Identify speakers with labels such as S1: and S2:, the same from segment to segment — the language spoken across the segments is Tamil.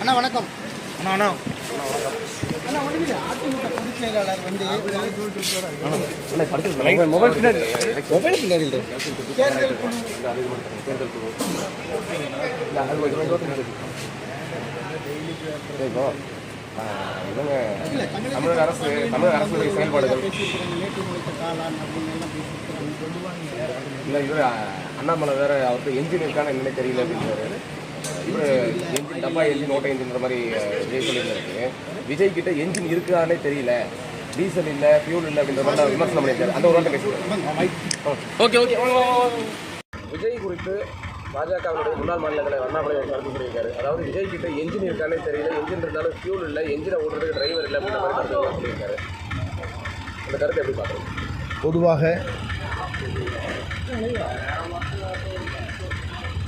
S1: அண்ணா வணக்கம்.
S2: அண்ணா அண்ணா.
S3: இவங்க
S1: தமிழக
S3: அரசு தமிழக அரசுடைய செயல்பாடுகள்.
S1: அப்படின்னு.
S3: இல்லை இவர் அண்ணாமலை வேற அவருக்கு என்ஜின் இருக்கான்னு என்னன்னு தெரியல அப்படின்றாரு. இவர் என்ஜின் டப்பா என்ஜின் ஓட்ட என்ஜின்ற மாதிரி விஜய் சொல்லியிருந்தாரு. விஜய் கிட்ட என்ஜின் இருக்கானே தெரியல. டீசல் இல்லை ஃபியூல் இல்லை அப்படின்ற மாதிரி விமர்சனம் பண்ணியிருக்காரு. அந்த ஒரு வார்த்தை பேசுகிறேன் ஓகே ஓகே. விஜய் குறித்து பாஜகவுடைய முன்னாள் மாநில தலைவர் அண்ணாமலை கருத்து சொல்லியிருக்காரு அதாவது விஜய் கிட்ட என்ஜின் இருக்கானே தெரியல. என்ஜின் இருந்தாலும் ஃபியூல் இல்லை என்ஜினை ஓட்டுறதுக்கு டிரைவர் இல்லை அப்படின்ற மாதிரி கருத்து சொல்லியிருக்காரு. அந்த கருத்தை எப்படி பார்க்குறீங்க?
S4: பொதுவாக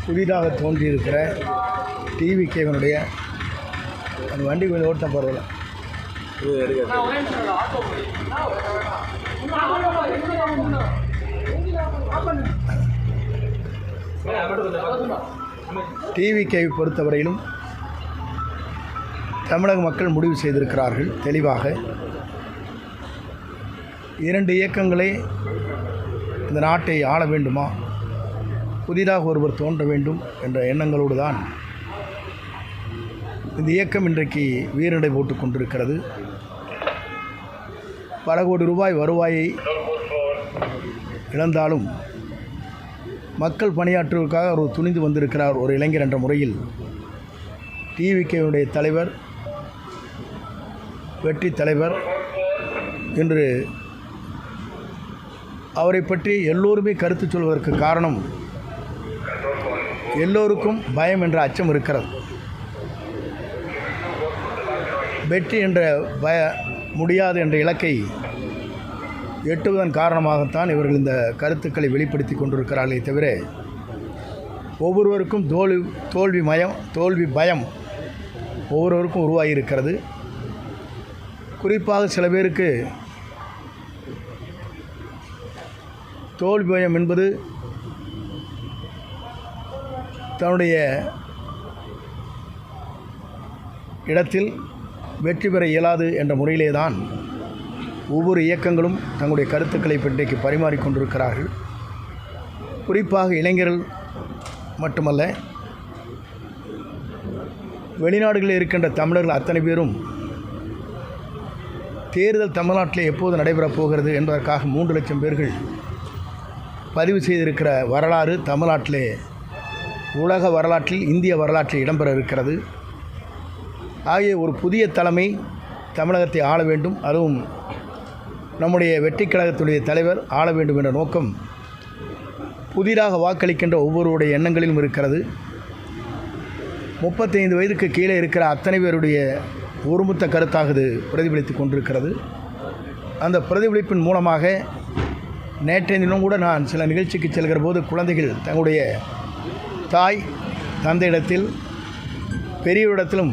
S4: புதிதாக தோன்றியிருக்கிற டிவி கேவனுடைய அந்த வண்டி கொஞ்சம் ஓட்ட போகிறதில்ல டிவி கேவை பொறுத்தவரையிலும் தமிழக மக்கள் முடிவு செய்திருக்கிறார்கள் தெளிவாக. இரண்டு இயக்கங்களே இந்த நாட்டை ஆள வேண்டுமா? புதிதாக ஒருவர் தோன்ற வேண்டும் என்ற எண்ணங்களோடு தான் இந்த இயக்கம் இன்றைக்கு வீரநடை போட்டு கொண்டிருக்கிறது. பல கோடி ரூபாய் வருவாயை இழந்தாலும் மக்கள் பணியாற்றுவதற்காக அவர் துணிந்து வந்திருக்கிறார் ஒரு இளைஞர் என்ற முறையில். டிவிகேவுடைய தலைவர் வெற்றி தலைவர் இன்று அவரை பற்றி எல்லோருமே கருத்து சொல்வதற்கு காரணம் எல்லோருக்கும் பயம் என்ற அச்சம் இருக்கிறது. வெற்றி என்ற பய முடியாது என்ற இலக்கை எட்டுவதன் காரணமாகத்தான் இவர்கள் இந்த கருத்துக்களை வெளிப்படுத்தி கொண்டிருக்கிறார்களே தவிர ஒவ்வொருவருக்கும் தோல்வி தோல்வி மயம் தோல்வி பயம் ஒவ்வொருவருக்கும் உருவாகியிருக்கிறது. குறிப்பாக சில பேருக்கு தோல்வி பயம் என்பது தன்னுடைய இடத்தில் வெற்றி பெற இயலாது என்ற முறையிலே தான் ஒவ்வொரு இயக்கங்களும் தங்களுடைய கருத்துக்களை இன்றைக்கு பரிமாறிக்கொண்டிருக்கிறார்கள் குறிப்பாக இளைஞர்கள் மட்டுமல்ல வெளிநாடுகளில் இருக்கின்ற தமிழர்கள் அத்தனை பேரும் தேர்தல் தமிழ்நாட்டில் எப்போது நடைபெறப் போகிறது என்பதற்காக மூன்று லட்சம் பேர்கள் பதிவு செய்திருக்கிற வரலாறு தமிழ்நாட்டிலே உலக வரலாற்றில் இந்திய வரலாற்றில் இடம்பெற இருக்கிறது. ஆகிய ஒரு புதிய தலைமை தமிழகத்தை ஆள வேண்டும். அதுவும் நம்முடைய வெற்றி கழகத்துடைய தலைவர் ஆள வேண்டும் என்ற நோக்கம் புதிதாக வாக்களிக்கின்ற ஒவ்வொருடைய எண்ணங்களிலும் இருக்கிறது. முப்பத்தைந்து வயதுக்கு கீழே இருக்கிற அத்தனை பேருடைய ஒருமுத்த கருத்தாக இது பிரதிபலித்து கொண்டிருக்கிறது. அந்த பிரதிபலிப்பின் மூலமாக நேற்றைய தினம் கூட நான் சில நிகழ்ச்சிக்கு செல்கிற போது குழந்தைகள் தங்களுடைய தாய் தந்தையிடத்தில் பெரியவரிடத்திலும்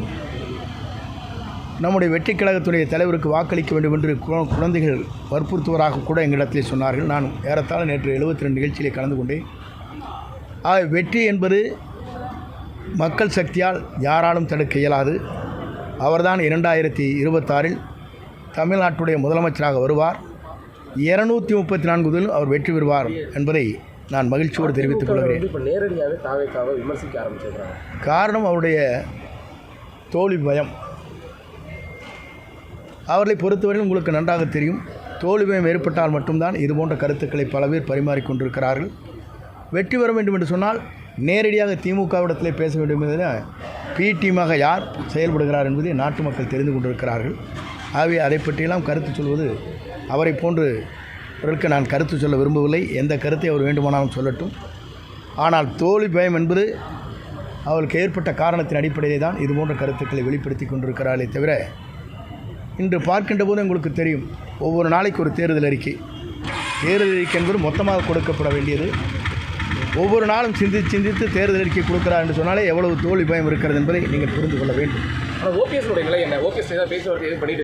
S4: நம்முடைய வெற்றி கழகத்துடைய தலைவருக்கு வாக்களிக்க வேண்டும் என்று குழந்தைகள் வற்புறுத்துவதாக கூட எங்களிடத்திலே சொன்னார்கள். நான் ஏறத்தாழ நேற்று எழுபத்தி ரெண்டு நிகழ்ச்சியிலே கலந்து கொண்டேன். ஆக வெற்றி என்பது மக்கள் சக்தியால் யாராலும் தடுக்க இயலாது. அவர்தான் இரண்டாயிரத்தி இருபத்தாறில் தமிழ்நாட்டுடைய முதலமைச்சராக வருவார். இருநூற்றி முப்பத்தி நான்கு முதல் அவர் வெற்றி பெறுவார் என்பதை நான் மகிழ்ச்சியோடு தெரிவித்துக் கொள்கிறேன்.
S3: நேரடியாகவே விமர்சிக்க ஆரம்பிச்சிருக்காங்க
S4: காரணம் அவருடைய தோல்வி பயம். அவர்களை பொறுத்தவரையில் உங்களுக்கு நன்றாக தெரியும். தோல்வியம் ஏற்பட்டால் மட்டும்தான் இது போன்ற கருத்துக்களை பல பேர் பரிமாறிக்கொண்டிருக்கிறார்கள் வெற்றி பெற வேண்டும் என்று சொன்னால் நேரடியாக திமுகவிடத்தில் பேச வேண்டும் என்பதை பிடிமாக யார் செயல்படுகிறார் என்பதை நாட்டு மக்கள் தெரிந்து கொண்டிருக்கிறார்கள். ஆகவே அதை பற்றியெல்லாம் கருத்து சொல்வது அவரை போன்று நான் கருத்து சொல்ல விரும்பவில்லை. எந்த கருத்தை அவர் வேண்டுமானாலும் சொல்லட்டும். ஆனால் தோல்வி பயம் என்பது அவளுக்கு ஏற்பட்ட காரணத்தின் அடிப்படையிலே தான் இதுபோன்ற கருத்துக்களை வெளிப்படுத்தி கொண்டிருக்கிறார்களே தவிர இன்று பார்க்கின்ற போது உங்களுக்கு தெரியும். ஒவ்வொரு நாளைக்கு ஒரு தேர்தல் அறிக்கை. தேர்தல் அறிக்கை என்பது மொத்தமாக கொடுக்கப்பட வேண்டியது. ஒவ்வொரு நாளும் சிந்தித்து சிந்தித்து தேர்தல் அறிக்கை கொடுக்கிறார் என்று சொன்னாலே எவ்வளவு தோல்வி பயம் இருக்கிறது என்பதை நீங்கள் புரிந்து கொள்ள வேண்டும்.
S3: ஆனால் ஓபிஎஸ் நிலை என்ன? ஓபிஎஸ் ஏதாவது எதுவும் பண்ணிட்டு